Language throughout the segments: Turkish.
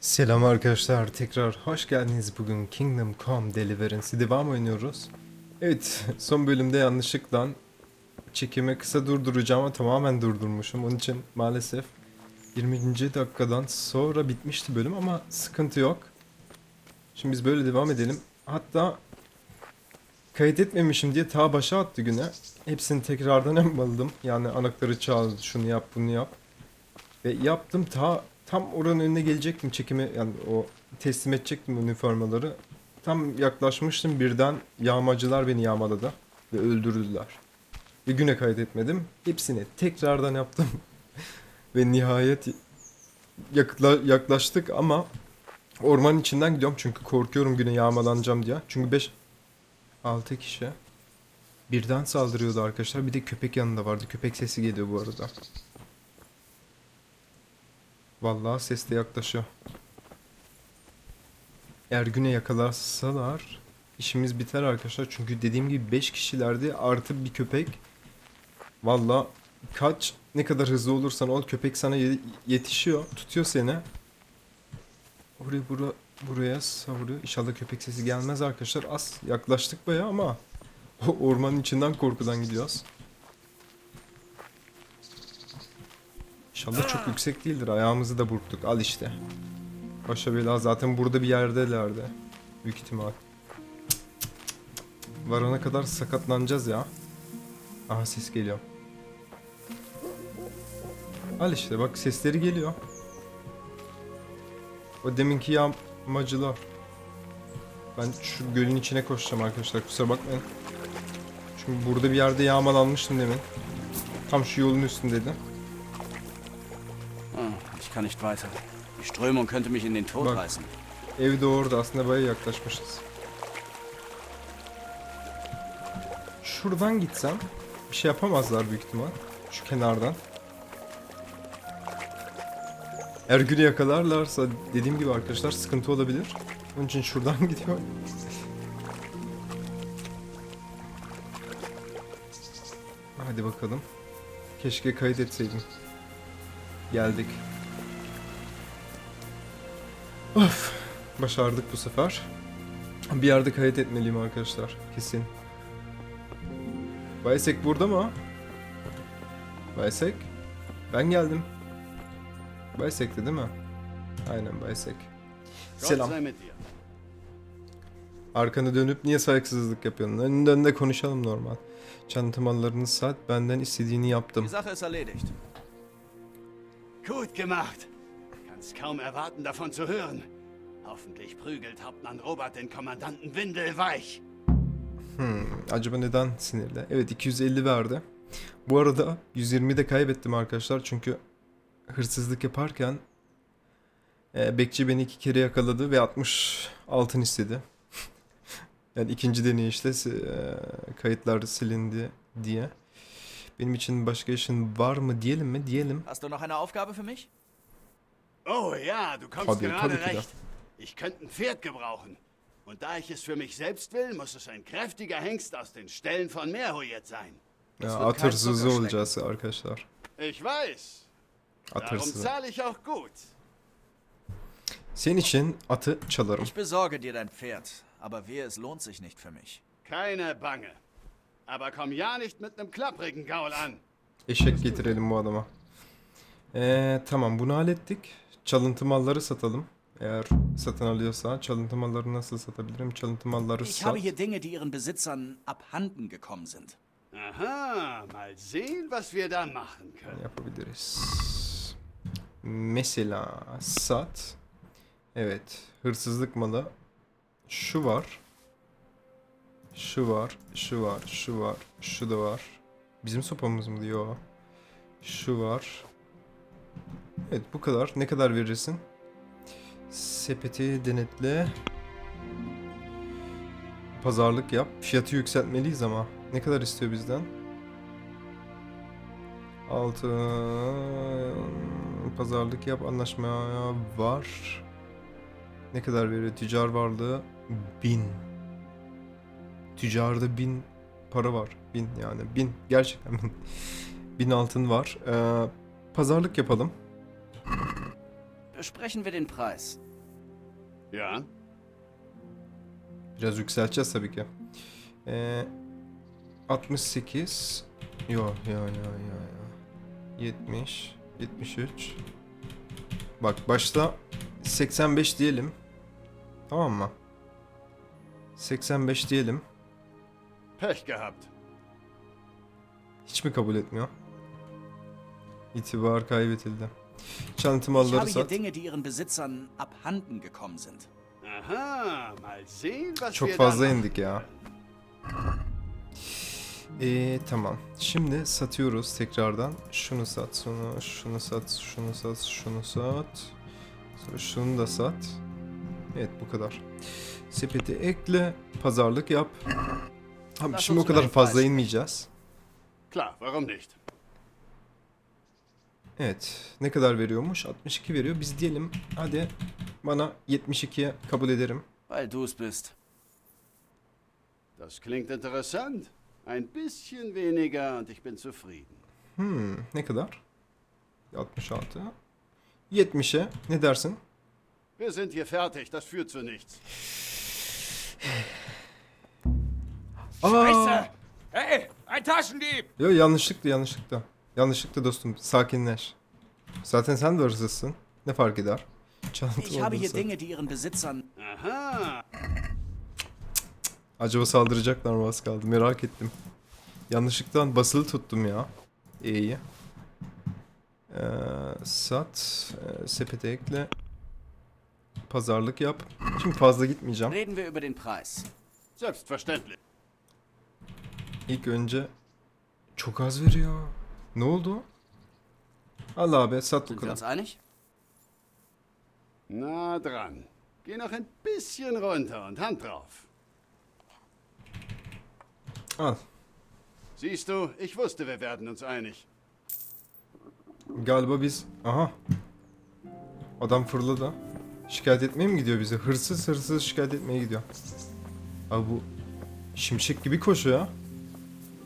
Selam arkadaşlar tekrar hoş geldiniz bugün Kingdom Come Deliverance'i devam oynuyoruz. Evet son bölümde yanlışlıkla çekimi kısa durduracağım ama tamamen durdurmuşum onun için maalesef 20. dakikadan sonra bitmişti bölüm ama sıkıntı yok. Şimdi biz böyle devam edelim. Hatta kaydetmemişim diye ta başa attı güne. Hepsini tekrardan yapmalıydım. Yani anahtarı çal, şunu yap, bunu yap. Ve yaptım ta tam oranın önüne gelecektim çekimi yani o teslim edecektim üniformaları. Tam yaklaşmıştım birden yağmacılar beni yağmaladı ve öldürdüler. Bir güne kaydetmedim. Hepsini tekrardan yaptım. ve nihayet yakla, yaklaştık ama ormanın içinden gidiyorum çünkü korkuyorum güne yağmalanacağım diye. Çünkü 5 6 kişi birden saldırıyordu arkadaşlar. Bir de köpek yanında vardı. Köpek sesi geliyor bu arada. Vallahi ses de yaklaşıyor. Eğer güne yakalarsalar işimiz biter arkadaşlar. Çünkü dediğim gibi 5 kişilerdi artı bir köpek. Vallahi kaç ne kadar hızlı olursan ol köpek sana ye- yetişiyor. Tutuyor seni. Oraya bura, buraya savuruyor. İnşallah köpek sesi gelmez arkadaşlar. Az yaklaştık baya ama ormanın içinden korkudan gidiyoruz. İnşallah çok yüksek değildir. Ayağımızı da burktuk. Al işte. Başa bela zaten burada bir yerdelerdi. Büyük ihtimal. Varana kadar sakatlanacağız ya. Aha ses geliyor. Al işte bak sesleri geliyor. O deminki yağmacılar. Ben şu gölün içine koşacağım arkadaşlar kusura bakmayın. Çünkü burada bir yerde yağmalanmıştım demin. Tam şu yolun üstündeydi. Kann nicht weiter. Die Strömung könnte mich in den Tod Bak. reißen. Ev orada aslında bayağı yaklaşmışız. Şuradan gitsem bir şey yapamazlar büyük ihtimal. Şu kenardan. Eğer günü yakalarlarsa dediğim gibi arkadaşlar sıkıntı olabilir. Onun için şuradan gidiyor. Hadi bakalım. Keşke kaydetseydim. Geldik. Of. Başardık bu sefer. Bir yerde kayıt etmeliyim arkadaşlar. Kesin. Baysek burada mı? Baysek? Ben geldim. Baysek'ti değil mi? Aynen Baysek. Selam. Arkanı dönüp niye saygısızlık yapıyorsun? Önünde önünde konuşalım normal. Çanta mallarını sat, benden istediğini yaptım. Gut gemacht. Kannst kaum erwarten, davon zu hören. Hoffentlich prügelt Hauptmann Robert den Kommandanten windelweich. Acaba neden sinirli? Evet 250 verdi. Bu arada 120 de kaybettim arkadaşlar çünkü hırsızlık yaparken e, bekçi beni iki kere yakaladı ve 60 altın istedi. yani ikinci deneyişte e, kayıtlar silindi diye. Benim için başka işin var mı diyelim mi? Diyelim. Hast du noch eine Aufgabe für mich? Oh ja, du kommst Tabii, gerade recht. Ich könnte ein Pferd gebrauchen. Und da ich es für mich selbst will, muss es ein kräftiger Hengst aus den Ställen von Merhoyet sein. Ya, wird at kein hırsızı Zuckerschlecken. olacağız arkadaşlar. Ich weiß. Darum zahle ich auch gut. Senin için atı çalarım. Ich besorge dir dein Pferd, aber wehe, es lohnt sich nicht für mich. Keine Bange. Aber komm ja nicht mit nem klapprigen Gaul an. Eşek getirelim bu adama. Ee, tamam bunu hallettik. Çalıntı malları satalım. Eğer satın alıyorsa çalıntı malları nasıl satabilirim? Çalıntı malları Ich sat. habe hier Dinge, die ihren Besitzern abhanden gekommen sind. Aha, mal sehen, was wir da machen können. Yapabiliriz. Mesela sat. Evet. Hırsızlık malı. Şu var. Şu var. Şu var. Şu var. Şu da var. Bizim sopamız mı diyor? Şu var. Evet bu kadar. Ne kadar verirsin? Sepeti denetle. Pazarlık yap. Fiyatı yükseltmeliyiz ama. Ne kadar istiyor bizden? Altı pazarlık yap anlaşmaya var. Ne kadar veriyor? Tüccar varlığı bin. Tüccarda bin para var. Bin yani bin. Gerçekten bin. Bin altın var. Ee, pazarlık yapalım. Besprechen wir den Preis. Ja? Biraz yükselteceğiz tabii ki. Ee, 68 Yo yo yo yo yo 70 73 Bak başta 85 diyelim. Tamam mı? 85 diyelim. Pech gehabt. Hiç mi kabul etmiyor? İtibar kaybedildi. Çalıntı Ich malları habe hier sat. Dinge, die ihren Besitzern abhanden gekommen sind. Aha, mal sehen, was Çok wir fazla indik ya. Ee, tamam. Şimdi satıyoruz tekrardan. Şunu sat, şunu, şunu sat, şunu sat, şunu sat. Sonra şunu da sat. Evet bu kadar. Sepeti ekle, pazarlık yap. Abi şimdi o kadar fazla inmeyeceğiz. Klar, warum nicht? Evet. Ne kadar veriyormuş? 62 veriyor. Biz diyelim hadi bana 72'ye kabul ederim. Weil du es bist. Das klingt interessant. Ein bisschen weniger und ich bin zufrieden. Hmm, ne kadar? 66. 70'e ne dersin? Wir sind hier fertig, das führt zu nichts. Aa! Hey, ein Taschendieb! Yo yanlışlıkla yanlışlıkla. Yanlışlıkla dostum sakinleş. Zaten sen de hırsızsın. Ne fark eder? Çalıntı Ich habe hier olursa. Dinge, die ihren Besitzern Aha, Acaba saldıracaklar mı az kaldı merak ettim. Yanlışlıkla basılı tuttum ya. E'yi. Ee, sat. e, sepete ekle. Pazarlık yap. Şimdi fazla gitmeyeceğim. reden wir über den Preis. selbstverständlich. İlk önce çok az veriyor. Ne oldu? Al abi sat Sind wir bakalım. uns einig? Na dran. Geh noch ein bisschen runter und Hand drauf. Al. Siehst du, ich wusste, wir werden uns einig. Galiba biz... Aha. Adam fırladı. Şikayet etmeye mi gidiyor bize? Hırsız hırsız şikayet etmeye gidiyor. Abi bu şimşek gibi koşuyor ya.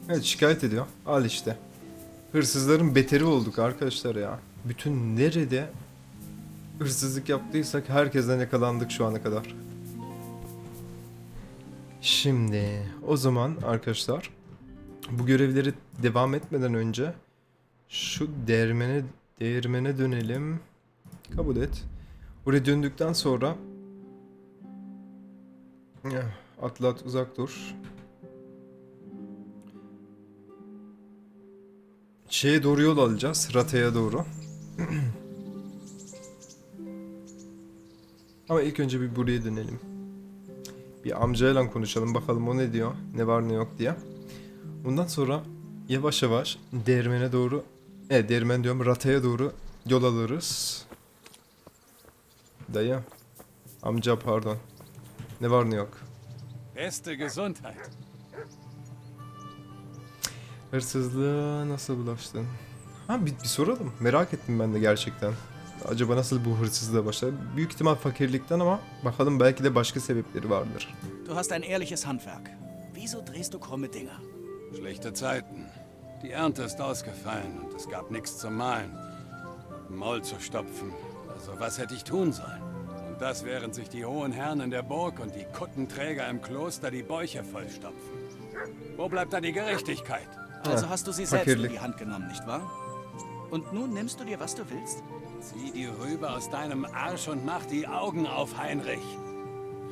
Evet şikayet ediyor. Al işte. Hırsızların beteri olduk arkadaşlar ya. Bütün nerede hırsızlık yaptıysak herkesten yakalandık şu ana kadar. Şimdi o zaman arkadaşlar bu görevleri devam etmeden önce şu değirmene değirmene dönelim. Kabul et. Buraya döndükten sonra Eh, atlat uzak dur. Şeye doğru yol alacağız. Rataya doğru. Ama ilk önce bir buraya dönelim. Bir amcayla konuşalım bakalım o ne diyor. Ne var ne yok diye. Bundan sonra yavaş yavaş değirmene doğru Evet değirmen diyorum rataya doğru yol alırız. Dayı. Amca pardon. Ne var ne yok. Beste Gesundheit. Hırsızlığa nasıl bulaştın? Ha bir, bir soralım. Merak ettim ben de gerçekten. Acaba nasıl bu hırsızlığa başladı? Büyük ihtimal fakirlikten ama bakalım belki de başka sebepleri vardır. Du hast ein ehrliches Handwerk. Wieso drehst du krumme Dinger? Schlechte Zeiten. Die Ernte ist ausgefallen und es gab nichts zum Mahlen. Maul zu stopfen. Also was hätte ich tun sollen? Und das während sich die hohen Herren in der Burg und die Kuttenträger im Kloster die Bäuche vollstopfen. Wo bleibt da die Gerechtigkeit? Also hast du sie selbst in die Hand genommen, nicht wahr? Und nun nimmst du dir, was du willst? Zieh die Rübe aus deinem Arsch und mach die Augen auf, Heinrich.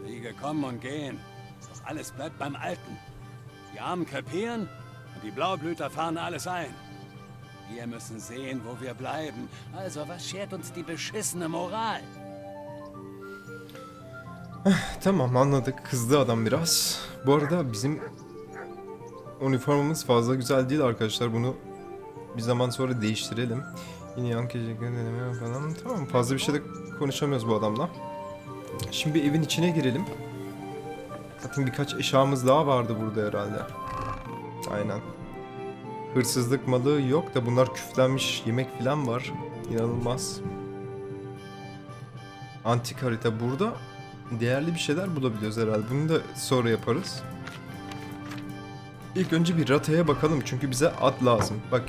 Kriege kommen und gehen. Doch alles bleibt beim Alten. Die Armen krepieren und die Blaublüter fahren alles ein. Wir müssen sehen, wo wir bleiben. Also, was schert uns die beschissene Moral? Tamam anladık. Kızdı adam biraz. Bu arada bizim üniformamız fazla güzel değil arkadaşlar. Bunu bir zaman sonra değiştirelim. Yine yan gece deneme falan. Tamam fazla bir şey de konuşamıyoruz bu adamla. Şimdi bir evin içine girelim. Zaten birkaç eşyamız daha vardı burada herhalde. Aynen. Hırsızlık malı yok da bunlar küflenmiş yemek falan var. İnanılmaz. Antik harita burada değerli bir şeyler bulabiliyoruz herhalde. Bunu da sonra yaparız. İlk önce bir rataya bakalım çünkü bize at lazım. Bak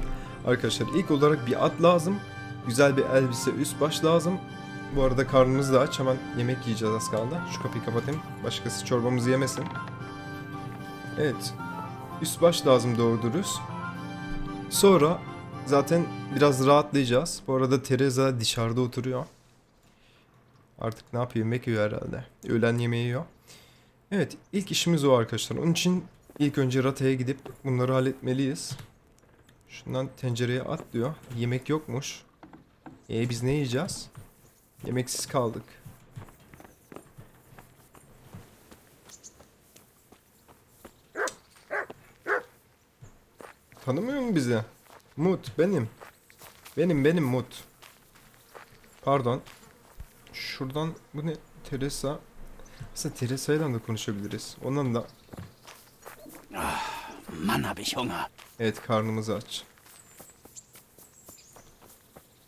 arkadaşlar ilk olarak bir at lazım. Güzel bir elbise üst baş lazım. Bu arada karnımız da aç. Hemen yemek yiyeceğiz az kaldı. Şu kapıyı kapatayım. Başkası çorbamızı yemesin. Evet. Üst baş lazım doğru dürüst. Sonra zaten biraz rahatlayacağız. Bu arada Teresa dışarıda oturuyor. Artık ne yapıyor? Yemek yiyor herhalde. Öğlen yemeği yiyor. Evet ilk işimiz o arkadaşlar. Onun için ilk önce Rata'ya gidip bunları halletmeliyiz. Şundan tencereye at diyor. Yemek yokmuş. E biz ne yiyeceğiz? Yemeksiz kaldık. Tanımıyor mu bizi? Mut benim. Benim benim Mut. Pardon. Şuradan bu ne? Teresa. Aslında Teresa'yla da konuşabiliriz. Ondan da Mann, hab ich Hunger. Evet karnımız aç.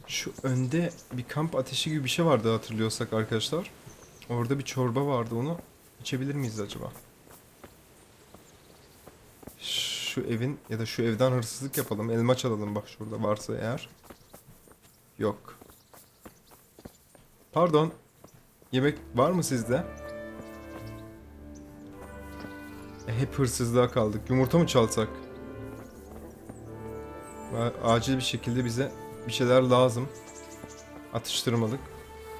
Şu önde bir kamp ateşi gibi bir şey vardı hatırlıyorsak arkadaşlar. Orada bir çorba vardı onu içebilir miyiz acaba? Şu evin ya da şu evden hırsızlık yapalım. Elma çalalım bak şurada varsa eğer. Yok. Pardon. Yemek var mı sizde? Hep hırsızlığa kaldık. Yumurta mı çalsak? Acil bir şekilde bize bir şeyler lazım. Atıştırmalık.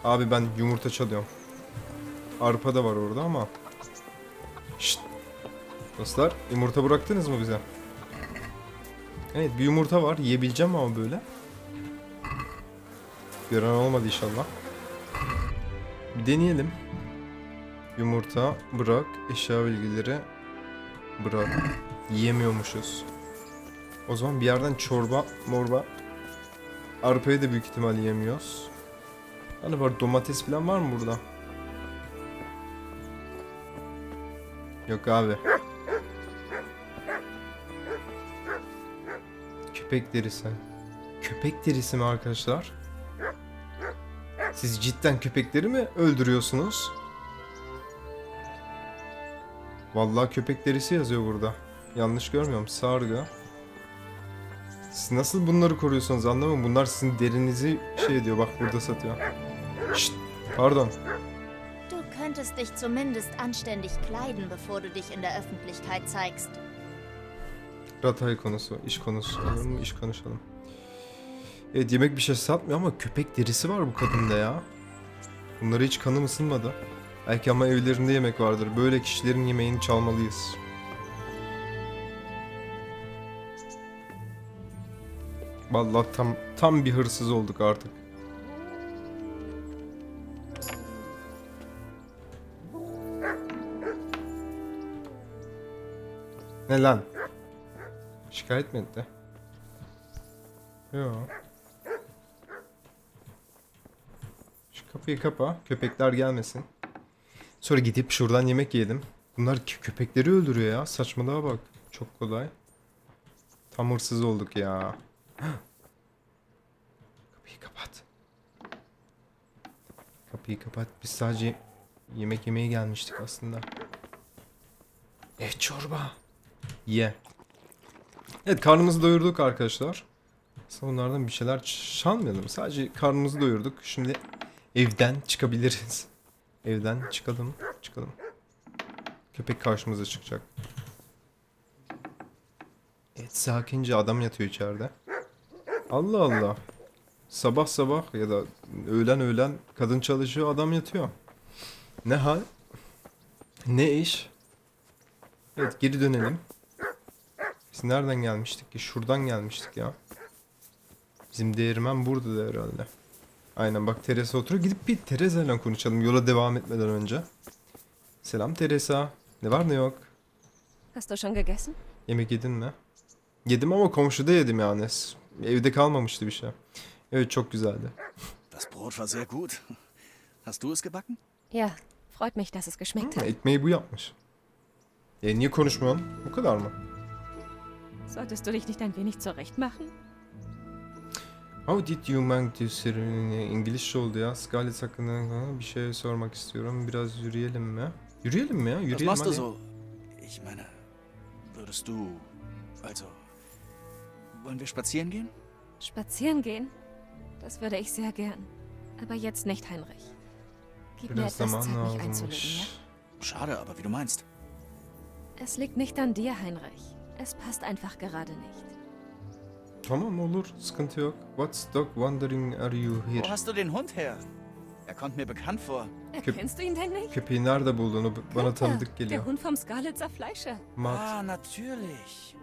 Abi ben yumurta çalıyorum. Arpa da var orada ama. Şşt. Dostlar yumurta bıraktınız mı bize? Evet bir yumurta var. Yiyebileceğim ama böyle. Gören olmadı inşallah. Bir deneyelim. Yumurta bırak. Eşya bilgileri bırak. Yiyemiyormuşuz. O zaman bir yerden çorba, morba. Arpayı da büyük ihtimal yiyemiyoruz. Hani var domates falan var mı burada? Yok abi. Köpek derisi. Köpek derisi mi arkadaşlar? Siz cidden köpekleri mi öldürüyorsunuz? Vallahi köpek derisi yazıyor burada. Yanlış görmüyorum. Sargı. Siz nasıl bunları koruyorsunuz anlamıyorum. Bunlar sizin derinizi şey ediyor. Bak burada satıyor. Şşt, pardon. Du könntest dich zumindest anständig kleiden, bevor du dich in der Öffentlichkeit zeigst. Ratay konusu, iş konusu. Olur mu? İş konuşalım. Evet yemek bir şey satmıyor ama köpek derisi var bu kadında ya. Bunlara hiç kanım ısınmadı. Belki ama evlerinde yemek vardır. Böyle kişilerin yemeğini çalmalıyız. Vallahi tam tam bir hırsız olduk artık. Ne lan? Şikayet mi etti? Yok. Şu kapıyı kapa. Köpekler gelmesin. Sonra gidip şuradan yemek yedim. Bunlar kö- köpekleri öldürüyor ya. Saçmalığa bak. Çok kolay. Tam hırsız olduk ya. Kapıyı kapat. Kapıyı kapat. Biz sadece yemek yemeye gelmiştik aslında. Evet çorba. Ye. Evet karnımızı doyurduk arkadaşlar. Aslında bir şeyler çalmayalım. Sadece karnımızı doyurduk. Şimdi evden çıkabiliriz. Evden çıkalım. Çıkalım. Köpek karşımıza çıkacak. Evet sakince adam yatıyor içeride. Allah Allah. Sabah sabah ya da öğlen öğlen kadın çalışıyor adam yatıyor. Ne hal? Ne iş? Evet geri dönelim. Biz nereden gelmiştik ki? Şuradan gelmiştik ya. Bizim değirmen burada da herhalde. Aynen bak Teresa oturuyor. Gidip bir Teresa ile konuşalım yola devam etmeden önce. Selam Teresa. Ne var ne yok? Hast du schon gegessen? Yemek yedin mi? Yedim ama komşuda yedim yani. Evde kalmamıştı bir şey. Evet çok güzeldi. Das Brot war sehr gut. Hast du es gebacken? Ja, freut mich, dass es geschmeckt hat. Ekmeği bu yapmış. E niye konuşmuyorsun? Bu kadar mı? Solltest du dich nicht ein wenig zurecht machen? How did you manage to ser- İngilizce oldu ya. Scarlett hakkında bir şey sormak istiyorum. Biraz yürüyelim mi? Yürüyelim mi ya? Was Yürüyelim machst du so? Ich meine, würdest du. Also. Wollen wir spazieren gehen? Spazieren gehen? Das würde ich sehr gern. Aber jetzt nicht, Heinrich. Gib mir Biraz etwas zaman Zeit, mich lazımmış. ja? Schade, aber wie du meinst. Es liegt nicht an dir, Heinrich. Es passt einfach gerade nicht. Tamam olur sıkıntı yok. What's dog wondering are you Wo here? hast du den Hund her? Er kommt mir bekannt vor. Erkennst du ihn denn nicht? Köpeği nerede buldun? O bana tanıdık Der geliyor. Hund vom Skalitzer Fleischer. Matt. Ah, natürlich.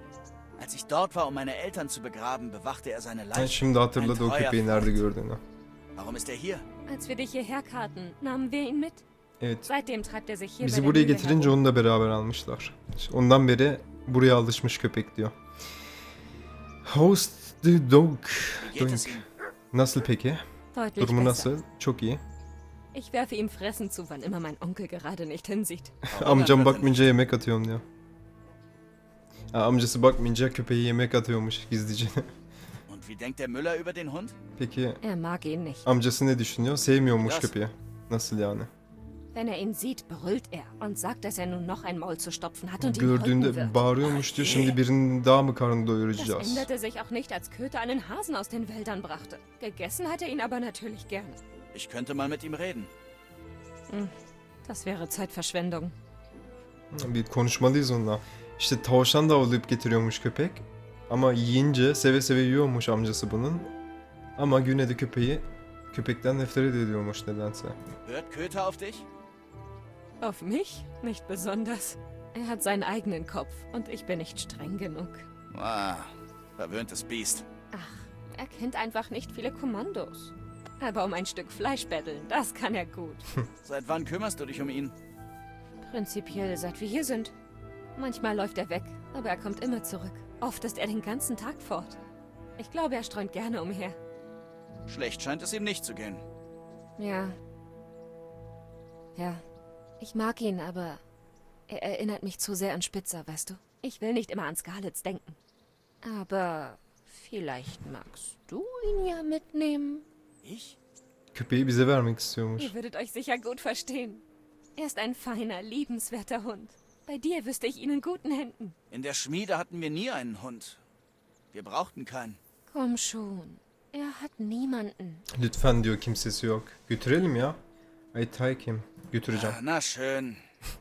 Als ich dort war, um meine Eltern zu begraben, bewachte er seine Leiche. şimdi hatırladı o köpeği nerede gördüğünü. Warum ist er hier? Als wir dich hierher karten, nahmen wir ihn mit. Evet. Seitdem treibt er sich hier Bizi der buraya getirince onu da beraber almışlar. Ondan beri buraya alışmış köpek diyor. Host the dog. Wie geht es Doink. Nasıl peki? Deutlich Durumu besser. nasıl? Çok iyi. Ich werfe ihm Fressen zu, wann immer mein Onkel gerade nicht hinsieht. Amcam bakmayınca yemek atıyorum diyor. Ha, amcası bakmayınca köpeği yemek atıyormuş gizlice. Und wie denkt der Müller über den Hund? Peki Er mag ihn nicht. amcası ne düşünüyor? Sevmiyormuş Biraz. köpeği. Nasıl yani? Wenn er ihn sieht, brüllt er und sagt, dass er nun noch ein Maul zu stopfen hat und ihn Gördüğünde wird. bağırıyormuş diyor. Şimdi birinin daha mı karnını Das doyuracağız? änderte sich auch nicht, als Köter einen Hasen aus den Wäldern brachte. Gegessen hat er ihn aber natürlich gerne. Ich könnte mal mit ihm reden. Das wäre Zeitverschwendung. Bir konuşmalıyız onunla. İşte tavşan da avlayıp getiriyormuş köpek. Ama yiyince seve seve yiyormuş amcası bunun. Ama güne de köpeği köpekten nefret ediyormuş nedense. Hört Köter auf dich? Auf mich? Nicht besonders. Er hat seinen eigenen Kopf und ich bin nicht streng genug. Ah, verwöhntes Biest. Ach, er kennt einfach nicht viele Kommandos. Aber um ein Stück Fleisch betteln, das kann er gut. Seit wann kümmerst du dich um ihn? Prinzipiell seit wir hier sind. Manchmal läuft er weg, aber er kommt immer zurück. Oft ist er den ganzen Tag fort. Ich glaube, er streunt gerne umher. Schlecht scheint es ihm nicht zu gehen. Ja. Ja. Ich mag ihn, aber er erinnert mich zu sehr an Spitzer, weißt du? Ich will nicht immer an Scarlets denken. Aber vielleicht magst du ihn ja mitnehmen. Ich? Köpeği bize vermek istiyormuş. Ihr würdet euch sicher gut verstehen. Er ist ein feiner, liebenswerter Hund. Bei dir wüsste ich ihn in guten Händen. In der Schmiede hatten wir nie einen Hund. Wir brauchten keinen. Komm schon. Er hat niemanden. Lütfen diyor kimsesi yok. Götürelim ya. I take him. Götüreceğim. Ah, Na schön.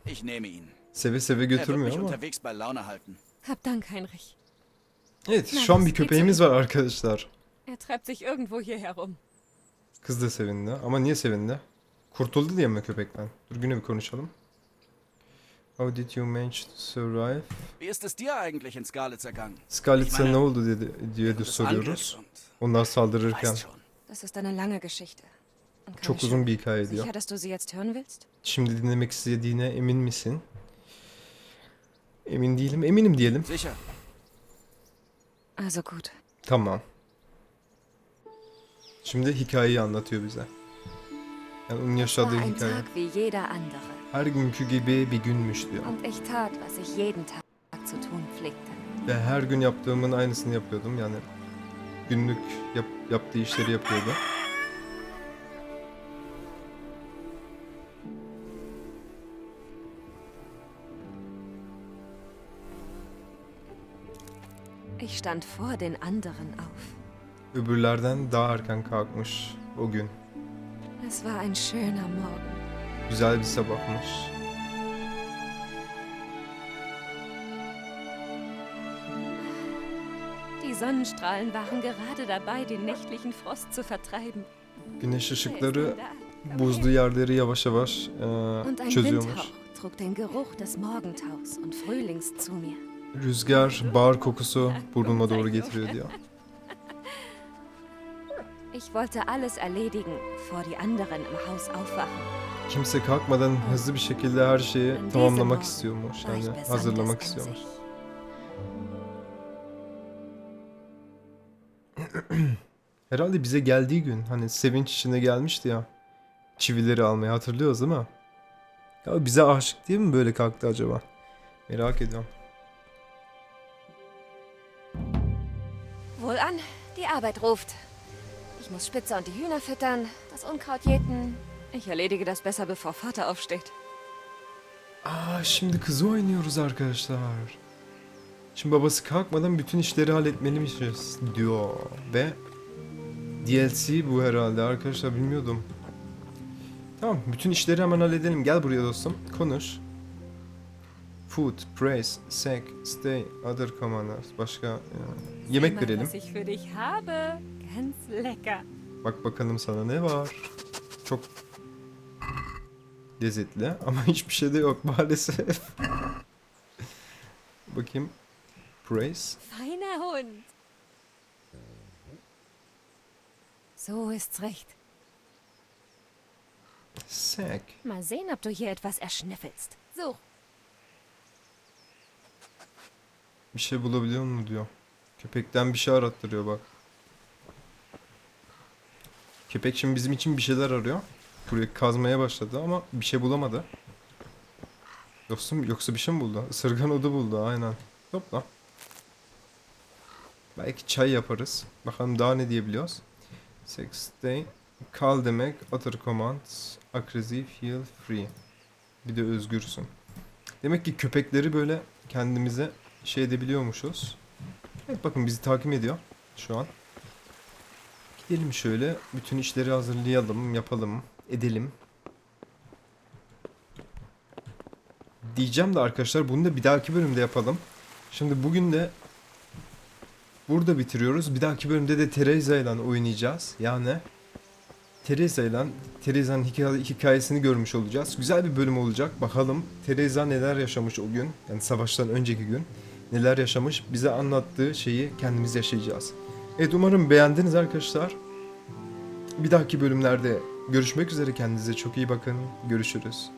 Ich nehme ihn. Seve seve Er götürmüyor ama. unterwegs bei Laune halten. Hab Dank, Heinrich. Evet şu an bir köpeğimiz var arkadaşlar. Er treibt sich irgendwo hier herum. Kız da sevindi. Ama niye sevindi? Kurtuldu diye mi köpekten? Dur güne bir konuşalım. How did you manage to survive? Wie ist es dir eigentlich in Scarlets ergangen? Scarlett'e meine, ne oldu dedi, diye de soruyoruz. Onlar saldırırken. Das ist eine lange Geschichte. Çok uzun bir hikaye diyor. Şimdi dinlemek istediğine emin misin? Emin değilim. Eminim diyelim. Also gut. Tamam. Şimdi hikayeyi anlatıyor bize. Yani onun yaşadığı hikaye. Her günkü gibi bir günmüş diyor. Ve her gün yaptığımın aynısını yapıyordum. Yani günlük yap- yaptığı işleri yapıyordu. Ich stand vor den anderen auf. Öbürlerden daha erken kalkmış o gün. Es war ein schöner Morgen. Güzel bir sabahmış. Die Sonnenstrahlen waren gerade dabei, den nächtlichen Frost zu vertreiben. Güneş ışıkları buzlu yerleri yavaş yavaş e, Und ein çözüyormuş. Windhauch trug den Geruch des Morgentaus und Frühlings zu mir. Rüzgar, bahar kokusu burnuma doğru getiriyor diyor. Ich wollte alles erledigen, bevor die anderen im Haus aufwachen. Kimse kalkmadan hızlı bir şekilde her şeyi tamamlamak istiyormuş. Yani hazırlamak istiyormuş. Herhalde bize geldiği gün hani sevinç içinde gelmişti ya. Çivileri almaya hatırlıyoruz değil mi? Ya bize aşık diye mi böyle kalktı acaba? Merak ediyorum. Wohlan, die Arbeit ruft. Ich muss Spitze und die Hühner füttern, das Unkraut jäten. Ich erledige das besser, bevor Vater aufsteht. Aa şimdi kızı oynuyoruz arkadaşlar. Şimdi babası kalkmadan bütün işleri halletmeliymişiz diyor ve DLC bu herhalde arkadaşlar bilmiyordum. Tamam bütün işleri hemen halledelim. Gel buraya dostum. Konuş. Food, praise, sec, stay, other commanders. Başka e, yemek verelim. Was ich für dich habe. Ganz lecker. Bak bakalım sana ne var. Çok lezzetli ama hiçbir şey de yok maalesef. Bakayım. Praise. Feiner Hund. So ist's recht. Sec. Mal sehen, ob du hier etwas erschnüffelst. So, Bir şey bulabiliyor mu diyor. Köpekten bir şey arattırıyor bak. Köpek şimdi bizim için bir şeyler arıyor. Burayı kazmaya başladı ama bir şey bulamadı. Dostum yoksa bir şey mi buldu? Isırgan odu buldu aynen. Topla. Belki çay yaparız. Bakalım daha ne diyebiliyoruz. Sex day. Kal demek. Other commands. Aggressive. Feel free. Bir de özgürsün. Demek ki köpekleri böyle kendimize şey edebiliyormuşuz. Evet bakın bizi takip ediyor şu an. Gidelim şöyle bütün işleri hazırlayalım, yapalım, edelim. Diyeceğim de arkadaşlar bunu da bir dahaki bölümde yapalım. Şimdi bugün de burada bitiriyoruz. Bir dahaki bölümde de Teresa ile oynayacağız. Yani Teresa ile Teresa'nın hikaye- hikayesini görmüş olacağız. Güzel bir bölüm olacak. Bakalım Teresa neler yaşamış o gün. Yani savaştan önceki gün. Neler yaşamış. Bize anlattığı şeyi kendimiz yaşayacağız. Evet umarım beğendiniz arkadaşlar. Bir dahaki bölümlerde görüşmek üzere. Kendinize çok iyi bakın. Görüşürüz.